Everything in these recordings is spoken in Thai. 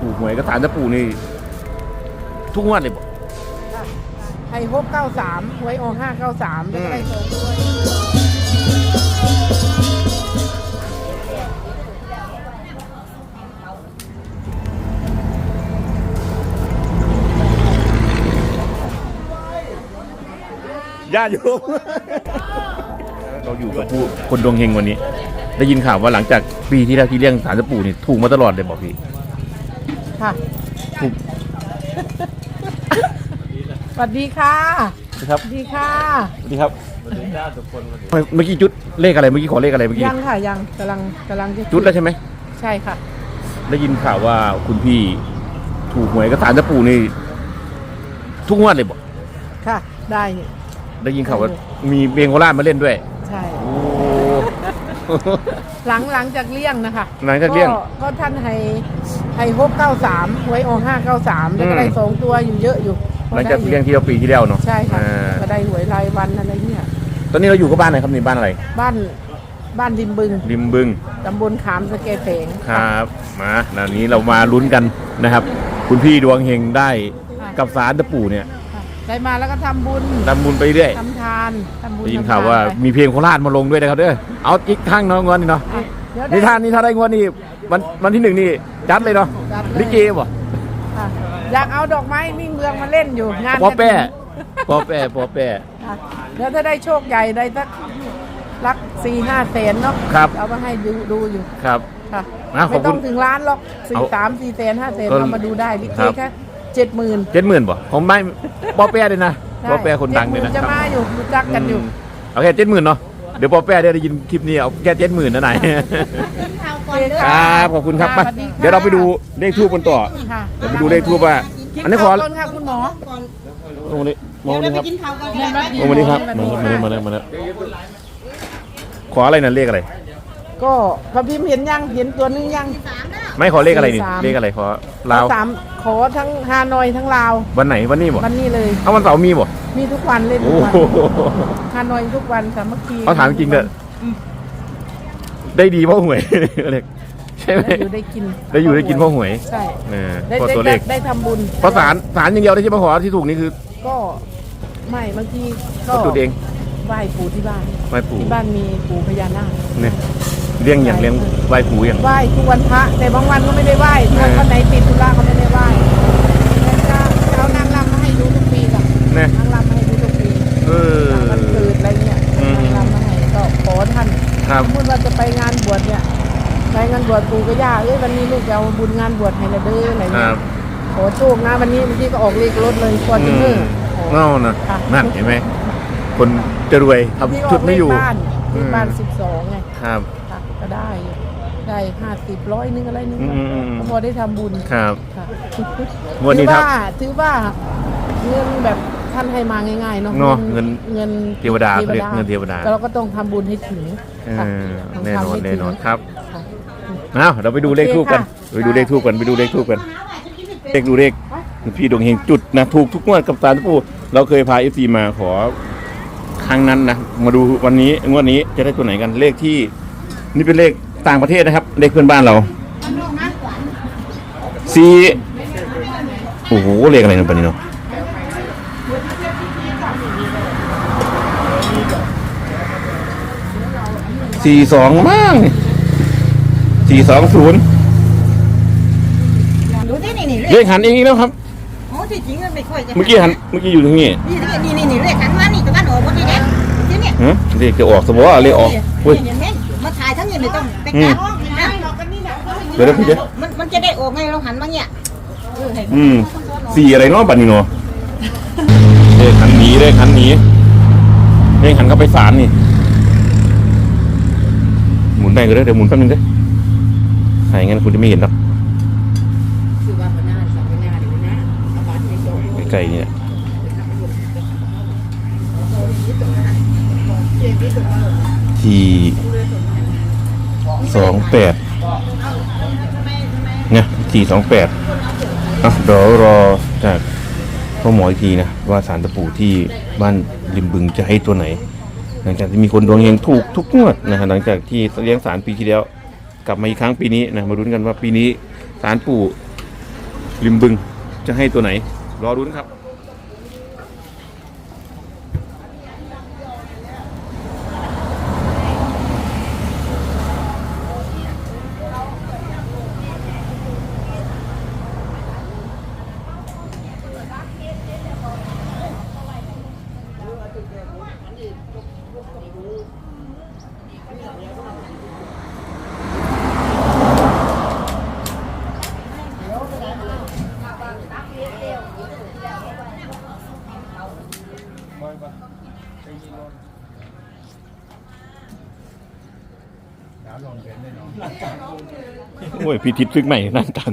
ถูกหวยก็สารตะปูนี่ ทุกงวดเลยบ่ไอ้หกเก้าสามหวยออกห้าเก้าสามแล้วก็ได้สองตัวญาติโยม เราอยู่กับผู้คนดวงเฮงวันนี้ ได้ยินข่าวว่าหลังจากปีที่แล้วที่เลี้ยงสารตะปูนี่ถูกมาตลอดเลยบอกพี่ ค่ะถูกสวัสดีค่ะครับ สวัสดีค่ะ สวัสดีครับเมื่อกี้จุดเลขอะไรเมื่อกี้ขอเลขอะไรเมื่อกี้ยังค่ะยังกำลังกำลังจะจุดแล้วใช่ไหมใช่ค่ะ ได้ยินข่าวว่าคุณพี่ถูกหวยก็สารตะปูนี่ทุกงวดเลยบอกค่ะ ได้นี่ได้ยินข่าวว่ามีเบงโคราชมาเล่นด้วย ใช่โอ้หลังหลังจากเลี่ยงนะคะหลังจากเลี่ยงก็ท่านให้ ให้หกเก้าสามหวยออกห้าเก้าสามแล้วก็ได้อืมสองตัวอยู่เยอะอยู่หลังจากเลี้ยงที่เราปีที่แล้วเนาะใช่ค่ะอ่าก็ได้หวยรายวันอะไรเนี่ยตอนนี้เราอยู่กับบ้านไหนครับนี่บ้านอะไร บ้านบ้านริมบึง ริมบึงตำบลขามสะเกษงครับมานานี้เรามาลุ้นกันนะครับ คุณพี่ดวงเฮงได้กับสารตะปูเนี่ยค่ะได้มาแล้วก็ทำบุญทำบุญไปเรื่อยทำทานทำบุญได้ยินทำข่าวทว่าไปมีเพลงโคราชมาลงด้วยนะครับเด้อเอาอีกข้างเน้องงวนนี่เนาะอะเดี๋ยวนี่ท่านนี่ถ้าได้งวดนี่วันวันที่หนึ่งนี่ จัดเลยเนาะจัดเลย ลิเกบ่ค่ะอยากเอาดอกไม้มิ่งเมืองมาเล่นอยู่งานปอแป้กฐินปอแป้ปอแป้ ค่ะแล้วถ้าได้โชคใหญ่ได้สักลักสี่ห้าแสนเนาะครับ เอามาให้ดูดูอยู่ครับ ค่ะนะขอบไม่คุต้ณองถึงล้านหรอกสี่เอาสามสี่แสนห้าแสนก็เรามาดูได้ลิเกครับ แค่เจ็ดหมื่นเจ็ดหมื่นบ่ผมไม่ปอแป้เลยนะปอแป้คนดังเลยนะจะมาอยู่รู้จักกันอยู่ มเอาแค่เจ็ดหมื่นเนาะเดี๋ยวปอแป้ได้ยินคลิปนี้เอาแค่เจ็ดหมื่นนะนาย ครับขอบคุณครับไปสวัสดีค่ะเดี๋ยวเราไปดูเลขทูบกันต่อค่ะเดี๋ยวไปดูเลขทูบว่ากินอันนี้ขอข้าวก่อนค่ะคุณหมอมองนี้มองนี้ครับเรียนมองมานี้ครับมาเลยมาเลยมาเลยขออะไรนะเลขอะไร ก็พระพิมพ์เห็นยังเห็นตัวนึงยังไม่ขอเลขอะไรนี่สี่สามเลขอะไรขอลาวสามขอทั้งฮานอยทั้งลาววันไหนวันนี้บ่วันนี้เลยเอาวันเสาร์มีบ่มีทุกวันเล่นโอ้ทุกวันโหฮานอยทุกวันสามัคคีเขาถามจริงเด้อได้ดีเพราะหวยเลข ใช่ไหมได้อยู่ได้กินได้อยู่ได้กินเพราะหวยใช่เออได้เพราะได้ตัวเลขได้ทำบุญเพราะสารสารอย่างเดียวได้ที่มาขอที่ถูกนี่คือก็ไม่บางทีก็ก็จุดเองไหว้ปู่ที่บ้าน ไหว้ปู่ที่บ้านมีปู่พญานาค เนี่ยเลี้ยงอย่างเลี้ยงไหว้ปู่อย่าง ไหว้ทุกวันพระแต่บางวันก็ไม่ได้ไหว้วันเออ วันไหนติดธุระก็ไม่ได้ไหว้แต่จะเอานางรำมาให้ดูทุกปีค่ะเนี่ยนางรำมาให้ดูทุกปีเออวันเกิดอะไรเงี้ยอืม นางรำมาให้ก็ขอท่านครับ สมมติว่าจะไปงานบวชเนี่ย ไปงานบวชปู่ก็ย่าเอ้ยวันนี้ลูกจะเอาบุญงานบวชให้ละเด้ออะไรคเงี้รัยบขอโชคนะวันนี้บางทีก็ออกเลขรถเลยฟอร์จูเนอร์เน่านะค่ะนั่นเห็นไหมคนจะรวยบางทีก็ทำชุดไม่อยู่เลขบ้านเลขบ้านอืมสิบสองไงครับ ค่ะก็ได้อยู่ได้ห้าสิบร้อยนึงอะไรนึงอืมอืมอืม ก็พอได้ทำบุญครับ ค่ะงวดนี้ถือครับว่าถือว่าเงินแบบท่านให้มาง่ายๆเนาะเนาะเงินเงินเทวดาเขาเรียกเงินเทวดาเราก็ต้องทำบุญให้ถึงเอค่ะอต้องแน่นอนทำให้ถึงแน่นอนครับค่ะเอาเราไปดูเลขทูบกันโอเคค่ะไปดูเลขทูบกันไปดูเลขทูบกันเลขดูเลขพี่ดวงเฮงจุดนะถูกทุกงวดกับสารปูเราเคยพาเอฟซีมาขอครั้งนั้นนะมาดูวันนี้งวดนี้จะได้ตัวไหนกันเลขที่ นี่เป็นเลขต่างประเทศนะครับ เลขเพื่อนบ้านเราสี่โอ้โหเลขอะไรนะปะนี้เนาะสี่สองมั้ง สี่สองศูนย์ดูที่นี่นี่เลเลขขหันเองอีกแล้วครับ โอ้ที่จริงมันไม่ค่อยจะเมื่อกี้หันเมื่อกี้อยู่ตรงนี้นี่นี่นี่นี่เลขหันมานี่ตะวันออกหมดเลยเนี่ยที่เนี่ยฮะเลขจะออกสมมติว่าเลขออกอุ้ยเห็นไหมมาถ่ายทั้งเงินเลยต้องเป็นอืมการเดี๋ยวเดี๋ยวพี่เดี๋ยวมันมันจะได้ออกไงเราหันมาเนี่ยเออให้อืมสี่อะไรเนาะบัตรนี่เนาะเลขหันหนีเลขหันหนีเลขหันก็ไปศาลนี่หมุนได้ก็ได้เดี๋ยวหมุนแป๊บนึงได้ ใช่งั้นคุณจะไม่เห็นหรอกคือว่าพนาสัมปนาดีนะเอาบัตรไปส่งไกลๆเนี่ยที่สองแปดเนี่ยที่สองแปดอะเดี๋ยวรอจากพ่อหมออีกทีนะว่าสารตะปูที่บ้านริมบึงจะให้ตัวไหน หลังจากที่มีคนดวงเฮงถูกทุกงวดนะฮะหลังจากที่เลี้ยงสารปีที่แล้วก ลับมาอีกครั้งปีนี้นะมาลุ้นกันว่าปีนี้สารปู่ริมบึงจะให้ตัวไหน รอลุ้นครับ โอ้ยพี่ทิศซึกใหม่นั่นต่าง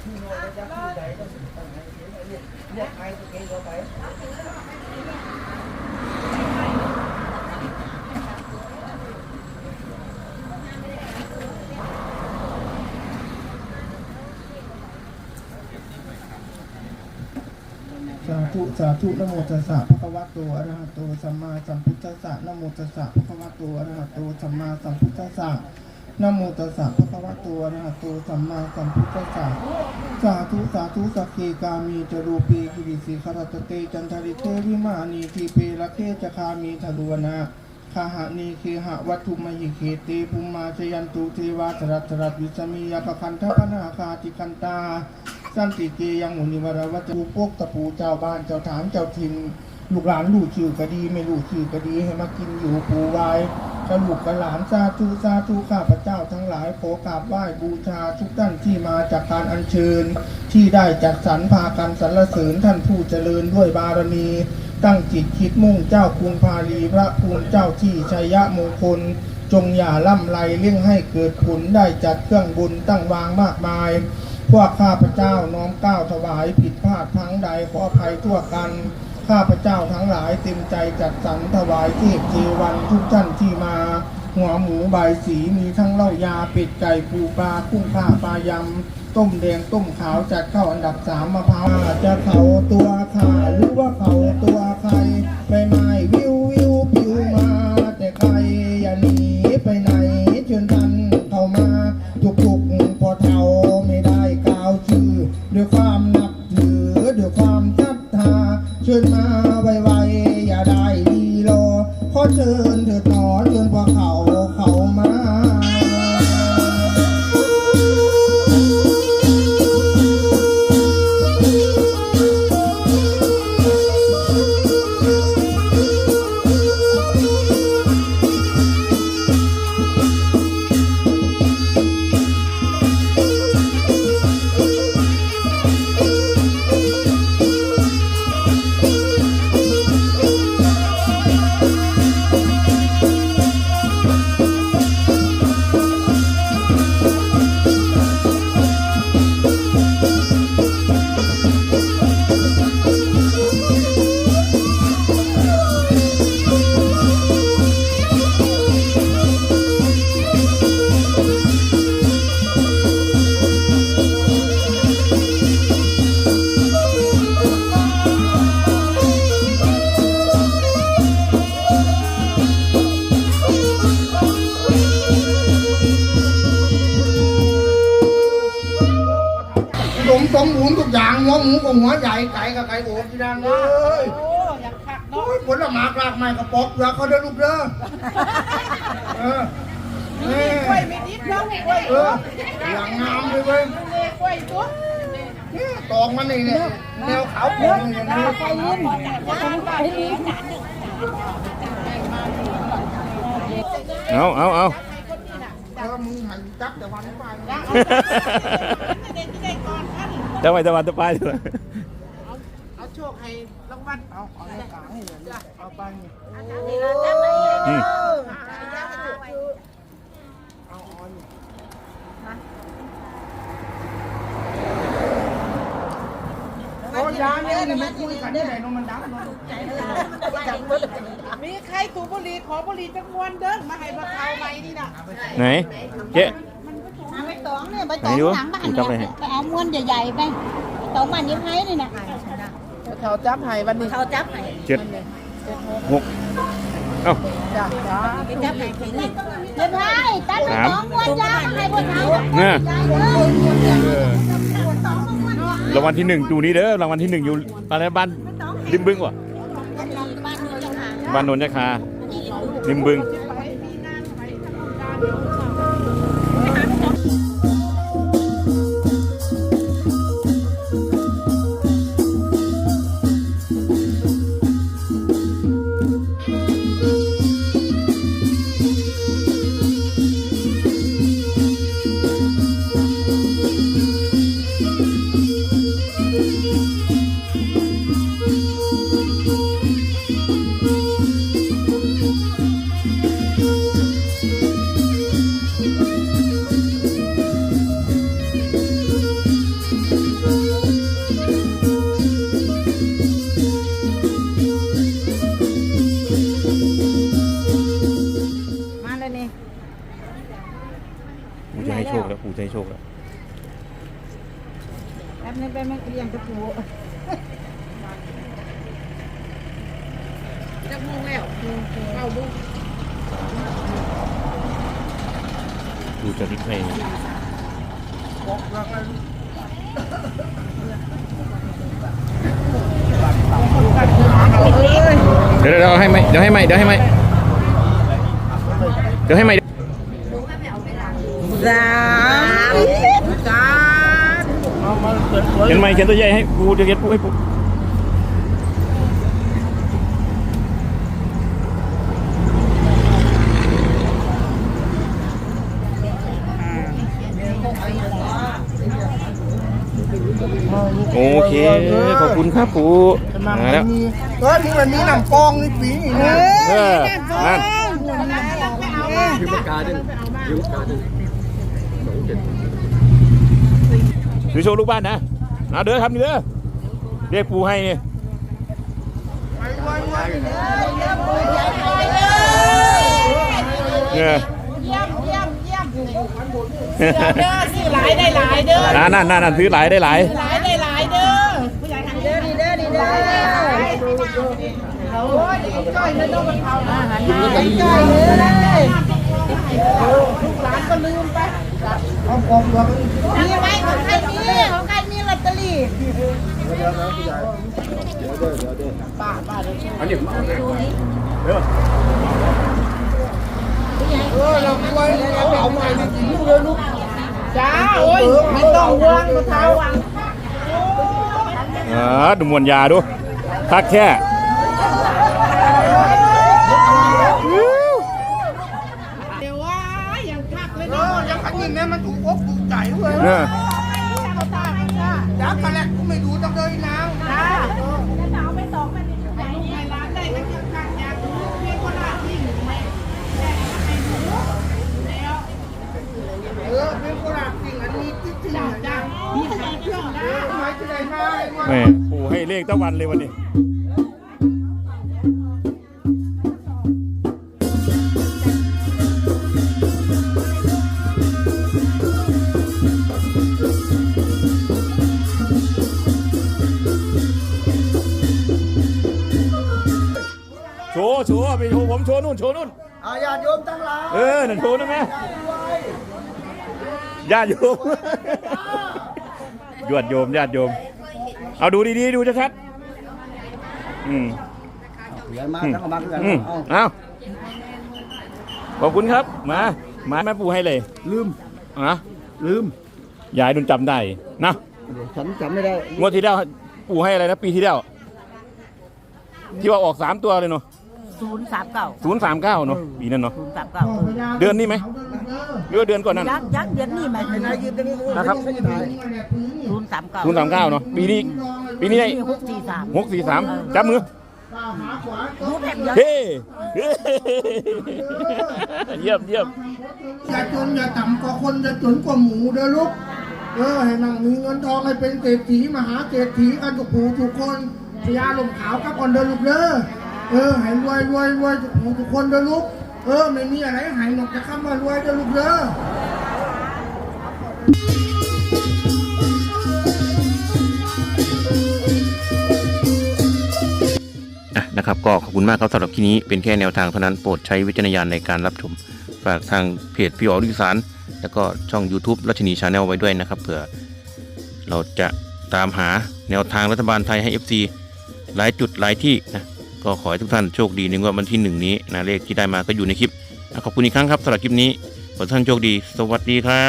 สาธุสาธุนะโมตัสสะภะคะวะโตอะระหะโตสัมมาสัมพุทธัสสะนะโมตัสสะภะคะวะโตอะระหะโตสัมมาสัมพุทธัสสะ นโมตัสสะภะคะวะโตอะระหะโตสัมมาสัมพุทธัสสะสาธุสาธุสักเคกามีจรูปีกิริสิขรัตเตจันทริเตวิมานีทีเปละเคจคามีทะลวนาคาหานีเคหะวัตถุมหิเคเตภูมาชยันตุเทวาตรัตรัตวิสมียปคันทปนาคาติคันตา สันติเกยังมุนิวรวัจจุปกตะปูเจ้าบ้านเจ้าถามเจ้าถิ่น ลูกหลานลูกชื่อก็ดี ไม่ลูกชื่อก็ดีให้มากินอยู่ปูไว้กระลูกกระหลานสาธุสาธุข้าพเจ้าทั้งหลายขอกราบไหว้บูชาทุกท่านที่มาจากการอัญเชิญ ที่ได้จัดสรรพากันสรรเสริญท่านผู้เจริญด้วยบารมี ตั้งจิตคิดมุ่งเจ้าคุณพาลีพระภูมิเจ้าที่ชัยยะมงคล จงอย่าล่ำไรเลี่ยงให้เกิดผลได้จัดเครื่องบุญตั้งวางมากมาย พวกข้าพเจ้าน้อมก้าวถวายผิดพลาดทั้งใดขออภัยทั่วกัน ข้าพเจ้าทั้งหลายเต็มใจจัดสรรถวายเทพเทวันทุกท่านที่มา หัวหมูใบสีมีทั้งเล่ายาเป็ดไก่ปูปลากุ้งข้าปลายำต้มแดงต้มขาวจัดเข้าอันดับสามมะพร้าวจะเขาตัวขา หัวหมูกับหัวใหญ่ไก่กับไก่โอบที่ดังเลยโอ้อยากคักโอ้เนาะยผลไม้กลากไม้กระป๋องเปลือกเขาเด้อลูกเด้อเออมีกล้วยมีนิดเนาะกล้วยเอออย่างงามเลยเว้ยเลยกล้วยตัวนี่ตอกมันนี่เนี่ยแนวขาวโป่งนี่อย่างนี้ไปลิ้นไปลิ้นเอาเอาเอาเออมึงหันจับแต่วันไปจะไปจะวันจะไปเถอะเอาโชค ให้รางวัลเอาเอาในกลางให้เลยเอาไปนี่อืมโอ้ยาเนี่ยนี่ไม่คุยกันที่ไหนเนาะมันดังเนาะมีใครสูบบุหรี่ขอบุหรี่จักมวนเด้อมาให้บักขาวใหม่นี่น่ะไหนเจ๊เอาไปตองเนี่ยไปตองหลังบ้านเนี่ยไปเอาม้วนใหญ่ๆไปตองบ้านยิ้มให้นี่นะ เขาจับให้วันนี้เขาจับให้เจ็ดหกเอ้าจ้าจ้าจับให้ทีนี่เรียบร้อยตัดไปตองม้วนยาให้พวกเขาเนี่ยเออรางวัลที่หนึ่งดูนี้เด้อรางวัลที่หนึ่งอยู่อะไรบ้านริมบึงวะบ้านนู้นจังค่ะบ้านนนทยาคาริมบึง แป๊บนึงไปมันเลี้ยงตะปูจักโมงแล้วเข้าบุปู่จะริบให้เดี๋ยวเดี๋ยวให้ไหมเดี๋ยวให้ไหมเดี๋ยวให้ไหมเดี๋ยวให้ไหมสามสาม เขียนไหมเขียนตัวใหญ่ให้ปู่จะเขียนปู่ให้ปู่โอเค ขอบคุณครับปู่มาแล้วเออนี่มันมีน้ำกองนี่ปีนี่นะเออนั่นยืมปากกาดูโชว์ลูกบ้านนะ เอาเด้อครับนี่เด้อเรียกปูให้นี่ไปเนี่ยเนี่ยเด้อซื้อหลายได้หลายเด้อนั่นนั่นนั่นซื้อหลายได้หลาย หลายได้หลายเด้อผู้ใหญ่ทำเด้อดีเด้อดีเด้อโอ้ยยังจ้อยเลยน้องมันเขาอาหารยังจ้อยเลยลูกหลานก็ลืมไปเอากองเปลือกมีไหมของใครมีของ ใครมีลอตเตอรี่เดี๋ยวโออเราไว้เอาเอาไปนี่กิลูกเลยลูกจ้าโอ้ยไม่ต้องห่วงมาเท้าวังอ่าดูมวลยาดูทักแค่เดี๋ยวว่ายังพักเลยเอเนาะอยังขันยิงเนี่ยมันถูกอกถูกใจเว้ย เนี่ย เขาตามจ้า จับกันแหละกูไม่ดูต้องเลยนาง จ้าเอาไปสองไปนี่ไปลูกไปร้านได้ก็ยังกัดอยากรู้มีคนละที่หนึ่งไหมแม่ให้หนูแล้ว เออเป็นโบราณจริงอันนี้จริงจริง จ้าจ้ามีหาเครื่องได้ ทำไมที่ไหนมาไอ้วะ แม่ ปู่ให้เลขตะวันเลยวันนี้โชว์โชว์ไปโชว์ผมโชว์นู่นโชว์นู่นอาญาติโยมทั้งหลายเออนั่นโชว์นั่นไหมญาติโยมยวดโยมญาติโยม เอาดูดีๆดูชัดๆอืมใหญ่มากทั้งมาคือกันอืมเอาเอาขอบคุณครับ มา มาแม่ปูให้เลยลืมอะลืมยายดุนจำได้นะฉันจำไม่ได้งวดที่แล้วปูให้อะไรนะปีที่แล้วที่ว่าออกสามตัวเลยเนาะศูนย์สามเก้าศูนย์สามเก้าเนาะปีนั้นเนาะศูนย์สามเก้าเดือนนี้ไหม หรือว่าเดือนก่อนนั้นยักษ์ยักษ์เดือนนี้ไหมนะครับศูนย์สามเก้าศูนย์สามเก้าเนาะปีนี้ปีนี้ได้หกสี่สามหกสี่สามจับมือรู้แผ่นเดียวเฮ้เยี่ยมเยี่ยมอย่าจนอย่าต่ำกว่าคนอย่าจนกว่าหมูเด้อลูกเออให้นั่งมีเงินทองให้เป็นเศรษฐีมหาเศรษฐีกันทุกหูทุกคนพญาลมขาวกับคนเด้อลูกเด้อเออให้รวยรวยรวยทุกหูทุกคนเด้อลูกเออไม่มีอะไรหายหนกจะคำว่ารวยเด้อลูกเด้ออะนะครับก็ขอบคุณมากครับสำหรับที่นี้เป็นแค่แนวทางเท่านั้นโปรดใช้วิจารณญาณในการรับชมฝากทางเพจพี่อ๋อลูกสานแล้วก็ช่อง YouTube รัชนีชาแนลไว้ด้วยนะครับเผื่อเราจะตามหาแนวทางรัฐบาลไทยให้ FC หลายจุดหลายที่นะ ก็ขอให้ทุกท่านโชคดีในงวดวันที่หนึ่งนี้นะเลขที่ได้มาก็อยู่ในคลิป ขอบคุณอีกครั้งครับสำหรับคลิปนี้ขอให้ท่านโชคดี สวัสดีครับ